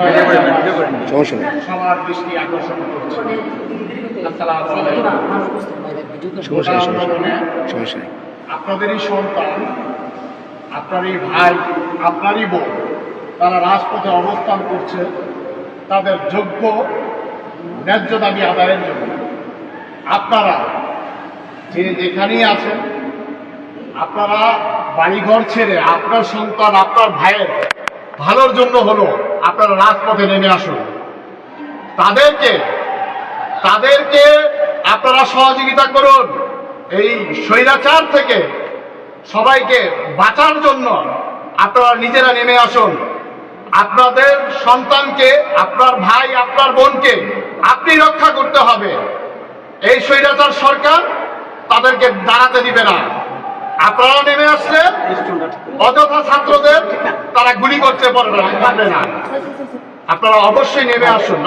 সমস্যা নেই। সমস্যা নেই সমস্যা নেই সমস্যা নেই। আপনাদেরই সন্তান আপনারই ভাই আপনারই বোন তারা রাজপথে অবস্থান করছে তাদের যোগ্য ন্যায্য দাবি আদায়ের জন্য। আপনারা যে যেখানেই আছেন আপনারা বাড়িঘর ছেড়ে আপনার সন্তান আপনার ভাইয়ের ভালোর জন্য হলো আপনারা রাজপথে নেমে আসুন। তাদেরকে তাদেরকে আপনারা সহযোগিতা করুন। এই স্বৈরাচার থেকে সবাইকে বাঁচার জন্য আপনারা নিজেরা নেমে আসুন। আপনাদের সন্তানকে আপনার ভাই আপনার বোনকে আপনি রক্ষা করতে হবে। এই স্বৈরাচার সরকার তাদেরকে দাঁড়াতে দিবে না। আপনারা নেমে আসলে অযথা ছাত্রদের তারা গুলি করতে পারবে না আপনারা অবশ্যই নেমে আসুন